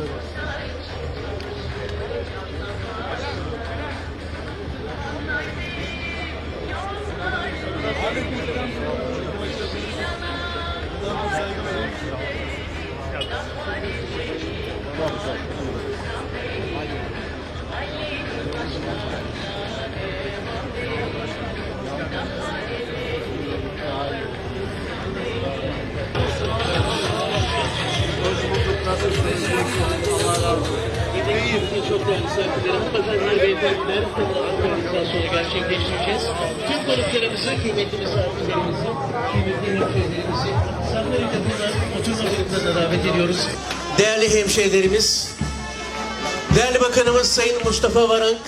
İyi. Beyefendiler, organizasyonu gerçekleştireceğiz. Tüm konuklarımızı, kıymetli misafirlerimizi, kıymetli hemşehrilerimizi sahne yakından oturma gruplarına davet ediyoruz. Değerli hemşehrilerimiz, değerli bakanımız Sayın Mustafa Varank,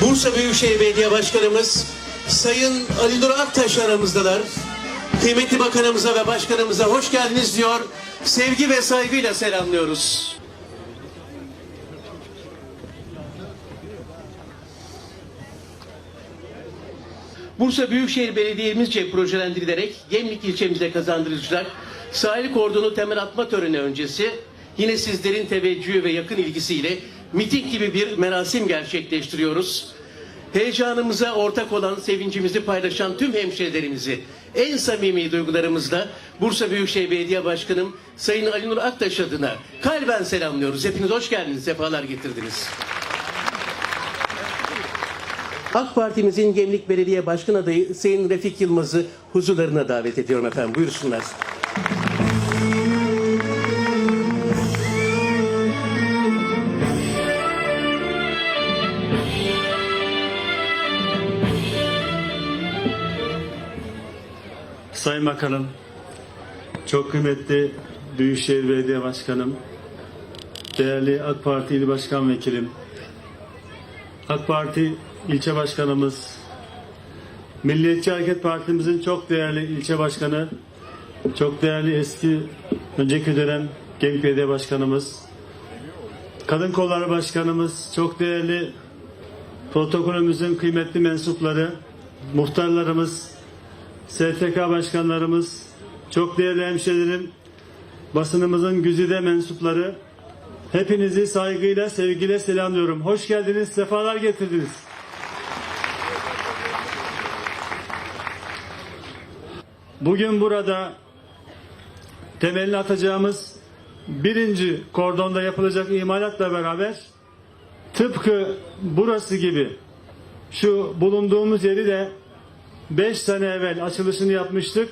Bursa Büyükşehir Belediye Başkanımız Sayın Ali Nur Aktaş aramızdalar. Kıymetli bakanımıza ve başkanımıza hoş geldiniz diyor. Sevgi ve saygıyla selamlıyoruz. Bursa Büyükşehir Belediye'mizce projelendirilerek Gemlik ilçemize kazandırılacak sahil kordonu temel atma töreni öncesi yine sizlerin teveccühü ve yakın ilgisiyle miting gibi bir merasim gerçekleştiriyoruz. Heyecanımıza ortak olan, sevincimizi paylaşan tüm hemşehrilerimizi en samimi duygularımızla Bursa Büyükşehir Belediye Başkanım Sayın Ali Nur Aktaş adına kalben selamlıyoruz. Hepiniz hoş geldiniz, sefalar getirdiniz. AK Parti'mizin Gemlik Belediye Başkan adayı Sayın Refik Yılmaz'ı huzurlarına davet ediyorum efendim. Buyursunlar. Sayın Bakanım, çok kıymetli Büyükşehir Belediye Başkanım, değerli AK Parti İl Başkan Vekilim, AK Parti ilçe başkanımız, Milliyetçi Hareket Partimizin çok değerli ilçe başkanı, çok değerli eski önceki dönem Genç Belediye Başkanımız, Kadın Kolları Başkanımız, çok değerli protokolümüzün kıymetli mensupları, muhtarlarımız, STK başkanlarımız, çok değerli hemşehrilerim, basınımızın güzide mensupları, hepinizi saygıyla, sevgiyle selamlıyorum. Hoş geldiniz, sefalar getirdiniz. Bugün burada temelini atacağımız birinci kordonda yapılacak imalatla beraber tıpkı burası gibi şu bulunduğumuz yeri de 5 sene evvel açılışını yapmıştık.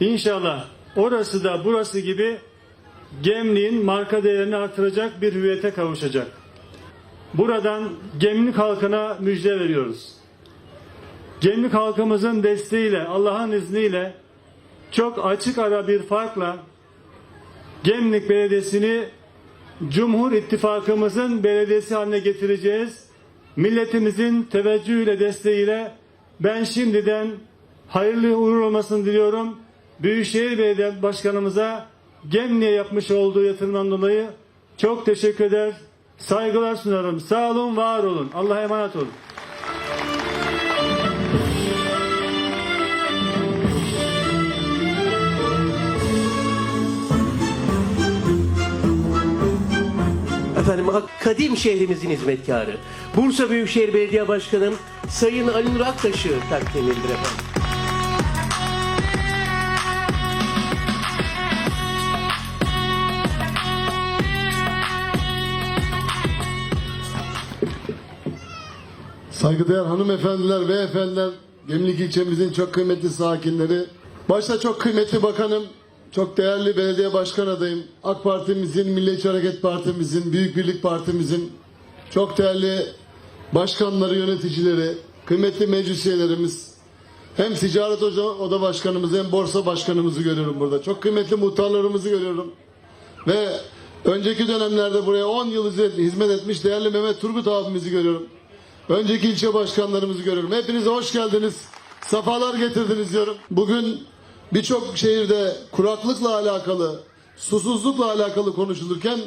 İnşallah orası da burası gibi Gemliğin marka değerini artıracak bir hüviyete kavuşacak. Buradan Gemlik halkına müjde veriyoruz. Gemlik halkımızın desteğiyle, Allah'ın izniyle çok açık ara bir farkla Gemlik Belediyesi'ni Cumhur İttifakımızın belediyesi haline getireceğiz. Milletimizin teveccühüyle, desteğiyle ben şimdiden hayırlı uğurlu olmasını diliyorum. Büyükşehir Belediye Başkanımıza Gemli'ye yapmış olduğu yatırımdan dolayı çok teşekkür eder. Saygılar sunarım. Sağ olun, var olun. Allah'a emanet olun. Efendim kadim şehrimizin hizmetkarı. Bursa Büyükşehir Belediye Başkanım Sayın Ali Nur Aktaş'ı takdim edilir efendim. Saygıdeğer hanımefendiler, beyefendiler, Gemlik ilçemizin çok kıymetli sakinleri, başta çok kıymetli bakanım, çok değerli belediye başkan adayım, AK Partimizin, Milliyetçi Hareket Partimizin, Büyük Birlik Partimizin, çok değerli başkanları, yöneticileri, kıymetli meclis üyelerimiz, hem ticaret oda, başkanımızı hem borsa başkanımızı görüyorum burada. Çok kıymetli muhtarlarımızı görüyorum. Ve önceki dönemlerde buraya 10 yıl hizmet etmiş değerli Mehmet Turgut abimizi görüyorum. Önceki ilçe başkanlarımızı görüyorum. Hepinize hoş geldiniz. Safalar getirdiniz diyorum. Bugün birçok şehirde kuraklıkla alakalı, susuzlukla alakalı konuşulurken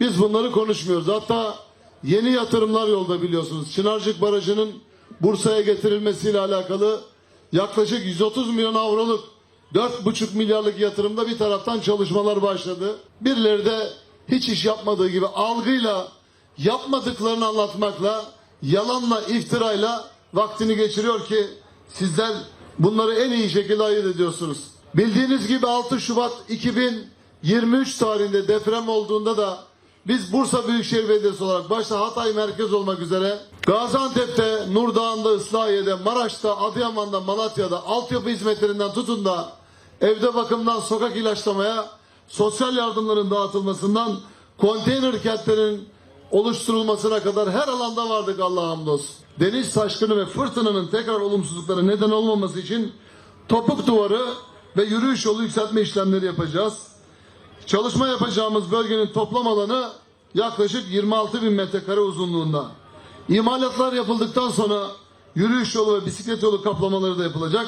biz bunları konuşmuyoruz. Hatta yeni yatırımlar yolda biliyorsunuz. Çınarcık Barajı'nın Bursa'ya getirilmesiyle alakalı yaklaşık 130 milyon avroluk 4,5 milyarlık yatırımda bir taraftan çalışmalar başladı. Birileri de hiç iş yapmadığı gibi algıyla yapmadıklarını anlatmakla yalanla iftirayla vaktini geçiriyor ki sizler bunları en iyi şekilde ayırt ediyorsunuz. Bildiğiniz gibi 6 Şubat 2023 tarihinde deprem olduğunda da biz Bursa Büyükşehir Belediyesi olarak başta Hatay merkez olmak üzere Gaziantep'te, Nurdağ'ında, Islahiye'de, Maraş'ta, Adıyaman'da, Malatya'da altyapı hizmetlerinden tutun da evde bakımdan sokak ilaçlamaya, sosyal yardımların dağıtılmasından konteyner kentlerin oluşturulmasına kadar her alanda vardık Allah'a hamdolsun. Deniz taşkını ve fırtınanın tekrar olumsuzluklara neden olmaması için topuk duvarı ve yürüyüş yolu yükseltme işlemleri yapacağız. Çalışma yapacağımız bölgenin toplam alanı yaklaşık 26 bin metrekare uzunluğunda. İmalatlar yapıldıktan sonra yürüyüş yolu ve bisiklet yolu kaplamaları da yapılacak.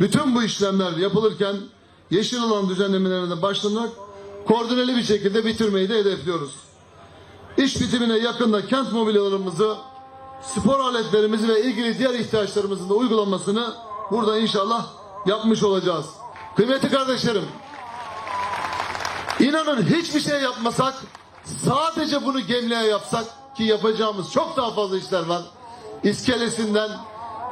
Bütün bu işlemler yapılırken yeşil alan düzenlemelerine başlanarak koordineli bir şekilde bitirmeyi de hedefliyoruz. İş bitimine yakında kent mobilyalarımızı, spor aletlerimizi ve ilgili diğer ihtiyaçlarımızın da uygulanmasını burada inşallah yapmış olacağız. Kıymetli kardeşlerim, İnanın hiçbir şey yapmasak sadece bunu gemliğe yapsak ki yapacağımız çok daha fazla işler var. İskelesinden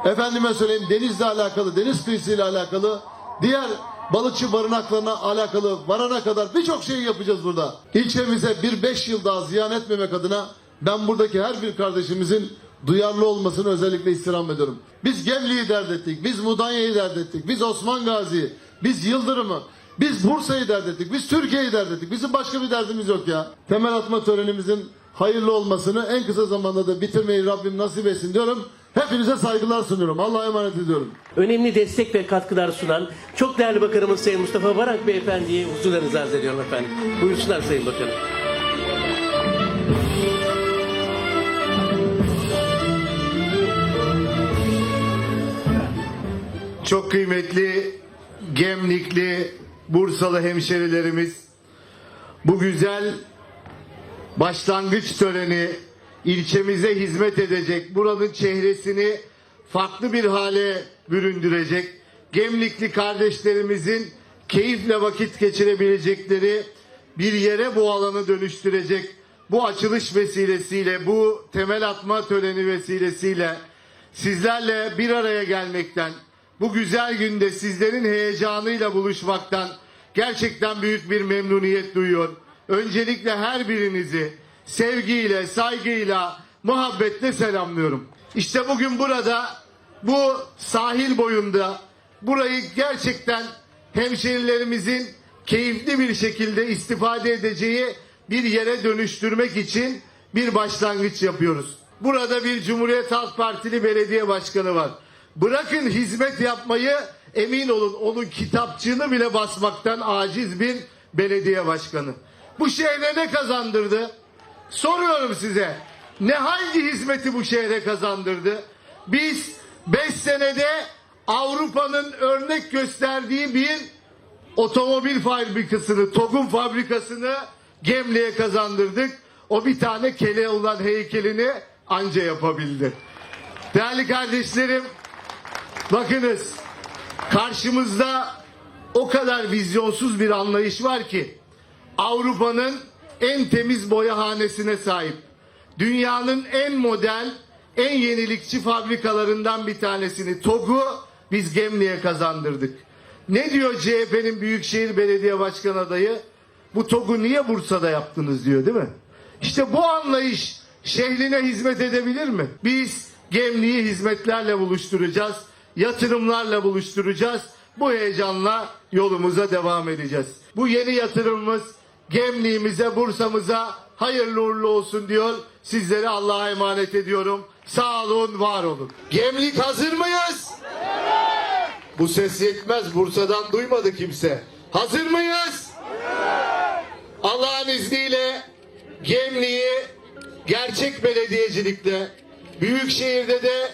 efendime söyleyeyim denizle alakalı, deniz kıyısıyla alakalı, diğer balıkçı barınaklarına alakalı varana kadar birçok şey yapacağız burada. İlçemize bir beş yıl daha ziyan etmemek adına ben buradaki her bir kardeşimizin duyarlı olmasını özellikle istirham ediyorum. Biz Gemli'yi dert ettik, biz Mudanya'yı dert ettik, biz Osman Gazi'yi, biz Yıldırım'ı, biz Bursa'yı dert ettik, biz Türkiye'yi dert ettik. Bizim başka bir derdimiz yok ya. Temel atma törenimizin hayırlı olmasını en kısa zamanda da bitirmeyi Rabbim nasip etsin diyorum. Hepinize saygılar sunuyorum. Allah'a emanet ediyorum. Önemli destek ve katkılar sunan çok değerli bakanımız Sayın Mustafa Varak Beyefendi'yi huzurlarınıza arz ediyorum efendim. Buyursunlar Sayın Bakanım. Çok kıymetli Gemlikli Bursalı hemşerilerimiz bu güzel başlangıç töreni ilçemize hizmet edecek, buranın çehresini farklı bir hale büründürecek, Gemlikli kardeşlerimizin keyifle vakit geçirebilecekleri bir yere bu alanı dönüştürecek bu açılış vesilesiyle, bu temel atma töreni vesilesiyle sizlerle bir araya gelmekten, bu güzel günde sizlerin heyecanıyla buluşmaktan gerçekten büyük bir memnuniyet duyuyor. Öncelikle her birinizi sevgiyle, saygıyla, muhabbetle selamlıyorum. İşte bugün burada bu sahil boyunda burayı gerçekten hemşerilerimizin keyifli bir şekilde istifade edeceği bir yere dönüştürmek için bir başlangıç yapıyoruz. Burada bir Cumhuriyet Halk Partili belediye başkanı var. Bırakın hizmet yapmayı emin olun onun kitapçığını bile basmaktan aciz bir belediye başkanı. Bu şehre ne kazandırdı? Soruyorum size. Ne hangi hizmeti bu şehre kazandırdı? Biz 5 senede Avrupa'nın örnek gösterdiği bir otomobil fabrikasını, TOG'un fabrikasını Gemli'ye kazandırdık. O bir tane kele olan heykelini anca yapabildi. Değerli kardeşlerim, bakınız karşımızda o kadar vizyonsuz bir anlayış var ki Avrupa'nın en temiz boyahanesine sahip. Dünyanın en modern, en yenilikçi fabrikalarından bir tanesini TOG'u biz Gemli'ye kazandırdık. Ne diyor CHP'nin Büyükşehir Belediye Başkan adayı? Bu TOG'u niye Bursa'da yaptınız diyor değil mi? İşte bu anlayış şehrine hizmet edebilir mi? Biz Gemli'yi hizmetlerle buluşturacağız, yatırımlarla buluşturacağız. Bu heyecanla yolumuza devam edeceğiz. Bu yeni yatırımımız Gemliğimize, Bursa'mıza hayırlı uğurlu olsun diyor. Sizleri Allah'a emanet ediyorum. Sağ olun, var olun. Gemlik hazır mıyız? Bu ses yetmez. Bursa'dan duymadı kimse. Hazır mıyız? Allah'ın izniyle Gemliği gerçek belediyecilikle, Büyükşehir'de de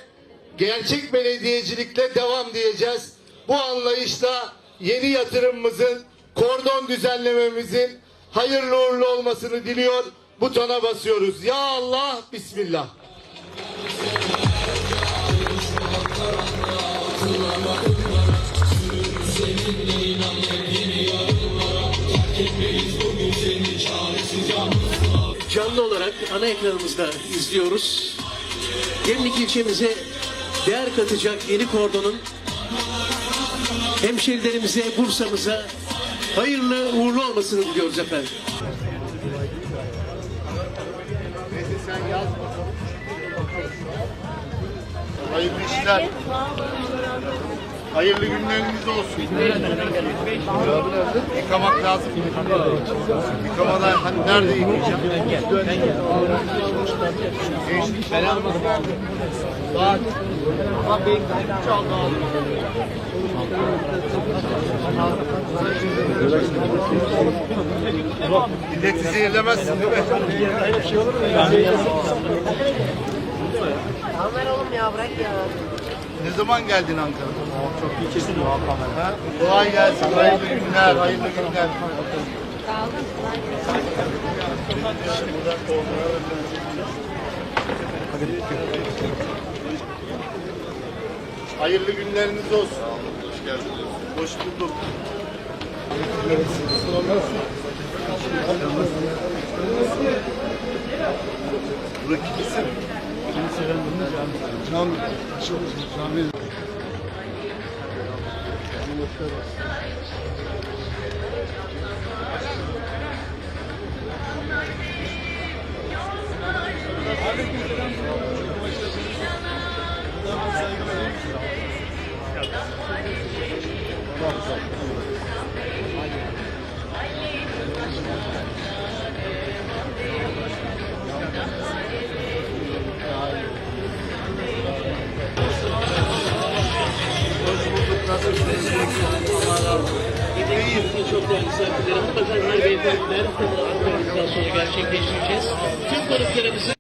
gerçek belediyecilikle devam diyeceğiz. Bu anlayışla yeni yatırımımızın, kordon düzenlememizin hayırlı uğurlu olmasını diliyor. Butona basıyoruz. Ya Allah, Bismillah. Canlı olarak ana ekranımızda izliyoruz. Gemlik ilçemize değer katacak yeni kordonun hemşerilerimize, Bursa'mıza hayırlı uğurlu olmasını diliyoruz efendim. Hayırlı işler. Hayırlı günleriniz olsun. Yıkamak lazım. Yıkamadan hani nerede yıkayacağım? Selam. Saat. Ama benim çaldı abi. Zehirlemezsin değil mi? Oğlum ya bırak ya. Ne zaman geldin Ankara'ya? Çok iyi kesin ha? Kolay gelsin. Hayırlı günler, hayırlı günler. Hayırlı günleriniz olsun. Hoş geldiniz. Hoş bulduk. Burak kimsin? Gecenin çok değerli misafirlerim, mutlaka beyefendiler, organizasyonu gerçekleştireceğiz. Tüm konuklarımızı